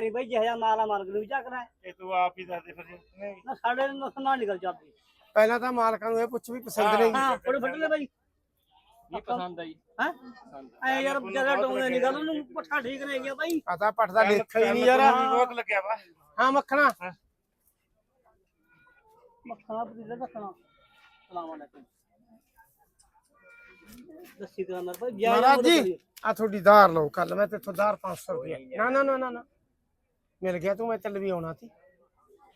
ਨਹੀਂ ਬਈ ਜਿਹੜਾ ਮਾਲਾ ਮਾਲਕ ਨੂੰ ਵੀ ਚੱਕਣਾ ਇਹ ਤੂੰ ਆਪ ਹੀ ਦੱਸ ਦੇ ਫਿਰ ਨਹੀਂ। ਨਾ ਸਾਡੇ ਨੂੰ ਨਾ ਨਿਕਲ ਜਾਂਦੀ ਪਹਿਲਾਂ ਤਾਂ ਮਾਲਕਾਂ ਨੂੰ ਇਹ ਪੁੱਛ ਵੀ ਪਸੰਦ ਨਹੀਂ ਹਾਂ ਫੜ ਫੜ ਲੈ ਬਾਈ। ਇਹ ਪਸੰਦ ਆਈ ਹੈ? ਐ ਯਾਰ ਜ਼ਿਆਦਾ ਟੋਂਗੇ ਨਹੀਂ ਗੱਲ ਉਹਨੂੰ ਪੱਠਾ ਠੀਕ ਨਹੀਂ ਗਿਆ ਬਾਈ। ਪਤਾ ਪੱਟ ਦਾ ਲੇਖਾ ਹੀ ਨਹੀਂ ਯਾਰ। ਬਹੁਤ ਲੱਗਿਆ ਵਾ। ਹਾਂ ਮੱਖਣਾ। ਮੱਖਣਾ ਪਤੀਲਾ ਰੱਖਣਾ ਸਲਾਮਾਂ ਅਲੈਕੁਮ। ਦੱਸੀ ਕਰਾਂ ਮਰ ਭਾਈ ਮਹਾਰਾਜ ਜੀ ਆ ਤੁਹਾਡੀ ਧਾਰ ਲਓ ਕੱਲ ਮੈਂ ਤੇਥੋਂ ਧਾਰ 500 ਰੁਪਏ ਨਾ ਨਾ ਨਾ ਨਾ ਨਾ। ਮਿਲ ਗਿਆ ਤੂੰ ਮੈਂ ਚੱਲ ਵੀ ਆਉਣਾ ਸੀ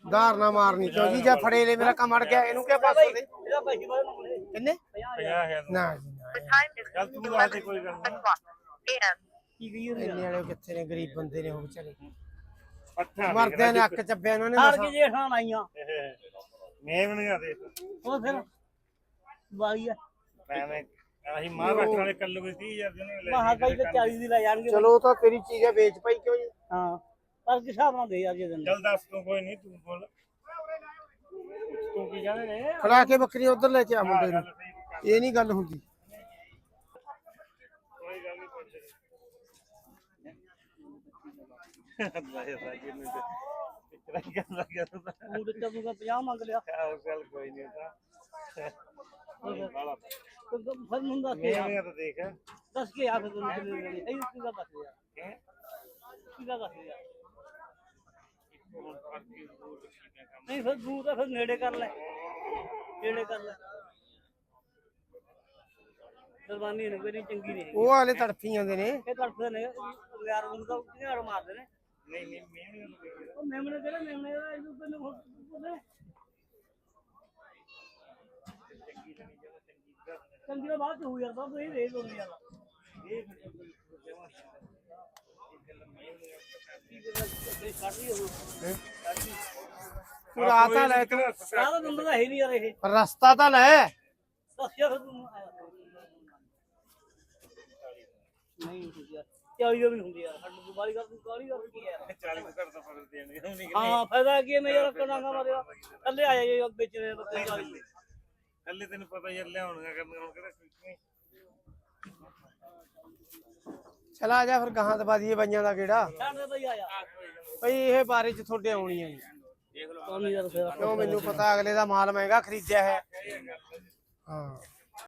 ਧਾਰ ਨਾ ਮਾਰਨੀ ਕਿਉਂ ਜੀ ਜੇ ਫੜੇ ਲੈ ਮੇਰਾ ਕੰਮ ਅੜ ਗਿਆ ਇਹਨੂੰ ਕਿਆ ਪਾਸ ਦੇ ਇਹਦਾ ਪੈਸੇ ਬਾਰੇ ਮੰਗਲੇ ਕਿੰਨੇ? 50000 ਨਾ ਜੀ ਨਾ ਚੱਲ ਤੂੰ ਦੱਸ ਦੇ ਕੋਈ ਗੱਲ ਨਹੀਂ। ਕੀ ਗਈ ਉਹ ਇੰਨੇ ਵਾਲੇ ਕਿੱਥੇ ਨੇ ਗਰੀਬ ਬੰਦੇ ਨੇ ਉਹ ਵਿਚਾਰੇ। ਪੱਠਾ ਮਰਦੇ ਨੇ ਅੱਕ ਚੱਬਿਆ ਇਹਨਾਂ ਨੇ ਹਾਰ। ਕੇ ਜੇਠਾਂ ਆਈਆਂ ਮੈਂ ਵੀ ਨਹੀਂ ਦੇ। ਉਹ ਫਿਰ ਬਾਈ ਆ। ਮੈਂ ਮੈਂ ਆਹੀ ਮਾਂ ਰੱਖਣ ਵਾਲੇ ਕੱਲ ਕੋਈ 30000 ਦੇ ਨੇ ਮਹਾ ਬਾਈ ਤੇ 40 ਦੀ ਲੈ ਜਾਣਗੇ ਚਲੋ ਉਹ ਤਾਂ ਤੇਰੀ ਚੀਜ਼ ਹੈ ਵੇਚ ਭਾਈ ਕਿਉਂ ਜੀ? ਹਾਂ। ਪਰ ਕਿਸ ਹਿਸਾਬ ਨਾਲ ਦੇ ਯਾਰ ਜੇ ਦਿਨ? ਚੱਲ ਦੱਸ ਤੂੰ ਕੋਈ ਨਹੀਂ ਤੂੰ ਬੋਲ। ਤੂੰ ਕੀ ਕਹਿੰਦੇ ਨੇ? ਖੜਾ ਕੇ ਬੱਕਰੀ ਉਧਰ ਲੈ ਕੇ ਆ ਮੁੰਡੇ ਨੂੰ। ਇਹ ਨਹੀਂ ਗੱਲ ਹੁੰਦੀ। ਕੋਈ ਗੱਲ ਨਹੀਂ ਪੁੱਛ ਲੈ। ਸਾਜੀ ਨੂੰ ਤੇ ਕਿਹੜਾ ਗੱਲ ਲੱਗਿਆ ਤੂੰ। ਤਾਂ ਮੂੰਹ ਤੇ ਤੂੰ 50 ਮੰਗ ਲਿਆ। ਆਹ ਗੱਲ ਕੋਈ ਨਹੀਂ ਤਾਂ। ਬਾਲਾ ਫਿਰ ਨੂੰ ਦੱਸ ਕੇ ਮੈਂ ਤਾਂ ਦੇਖ। ਦੱਸ ਕੇ ਆ ਫਿਰ ਤੈਨੂੰ ਕਿੰਨੇ ਦੇਣੇ ਇਹ ਕੀ ਗੱਲ ਦੱਸ ਯਾਰ ਹੈਂ? ਕੀ ਗੱਲ ਦੱਸ ਯਾਰ ਨਹੀਂ ਫਿਰ ਦੂਰ ਤਾਂ ਫਿਰ ਨੇੜੇ ਕਰ ਲੈ। ਨੇੜੇ ਕਰ ਲੈ। ਦਰਬਾਨੀ ਨੇ ਕੋਈ ਨਹੀਂ ਚੰਗੀ ਨਹੀਂ ਹੈਗੀ। ਉਹ ਹਾਲੇ ਤੜਫੀ ਜਾਂਦੇ ਨੇ। ਇਹ ਤੜਫਦੇ ਨੇ ਯਾਰ ਨੂੰ ਤਾਂ ਕਿਹੜਾ ਮਾਰਦੇ ਨੇ। ਨਹੀਂ ਨਹੀਂ ਮੈਂ ਨਹੀਂ। ਉਹ ਮੇਮਣੇ ਕਿਹੜੇ ਮੇਮਣੇ ਦਾ ਇਹਨੂੰ ਤੈਨੂੰ ਹੋਰ ਪੁੱਛਦੇ। ਚੰਗੀ ਦਾ ਬਾਅਦ ਚ ਹੋ ਜਾਂਦਾ ਤੂੰ ਇਹ ਰੇਟ ਹੁੰਦੀ ਆ ਇਹ ਤੂੰ ਰਾਤ ਤਾਂ ਲੈ ਤੂੰ ਸਾਰਾ ਨੰਬਰ ਦਾ ਹੈ ਨਹੀਂ ਯਾਰ ਇਹ। ਰਸਤਾ ਤਾਂ ਲੈ। ਦੱਸ ਯਾਰ ਤੂੰ ਨਹੀਂ ਹੁੰਦੀ ਯਾਰ। ਚਾਲੀ ਦਾ ਵੀ ਹੁੰਦੀ ਯਾਰ। ਸਾਡੇ ਤੋਂ ਬਾਰੀ ਕਰ ਤੂੰ ਕਾਲੀ ਕਰ ਕੀ ਯਾਰ। 40 ਤੋਂ ਘੱਟ ਤਾਂ ਫ਼ਰਕ ਦੇਣਗੇ ਉਹ ਨਹੀਂ ਹਾਂ ਫਾਇਦਾ ਕੀ ਹੈ ਮੈਂ ਯਾਰ ਕਣਾਗਾ ਮਾਰਿਆ। ਥੱਲੇ ਆਇਆ ਇਹ ਵਿੱਚ ਨੇ ਬੱਕਰੀ ਵਾਲੀ ਕੱਲੇ ਤੈਨੂੰ ਪਤਾ ਯਾਰ ਲਿਆਉਣਗਾ ਕਰਨਾ ਹੁਣ ਕਿਹੜਾ ਕੋਈ ਨਹੀਂ। ਚਲਾ ਆ ਜਾ ਫਿਰ ਗਾਹਾਂ ਦਬਾ ਦਈਏ ਬਾਈਆਂ ਦਾ ਕਿਹੜਾ ਛੱਡ ਭਈ ਇਹ ਬਾਰੇ ਚ ਤੁਹਾਡੇ ਕੌਣ ਯਾਰ ਫੇਰ ਕਿਉਂ ਮੈਨੂੰ ਪਤਾ ਅਗਲੇ ਦਾ ਮਾਲ ਮਹਿੰਗਾ ਖਰੀਦਿਆ ਹੈ। ਹਾਂ।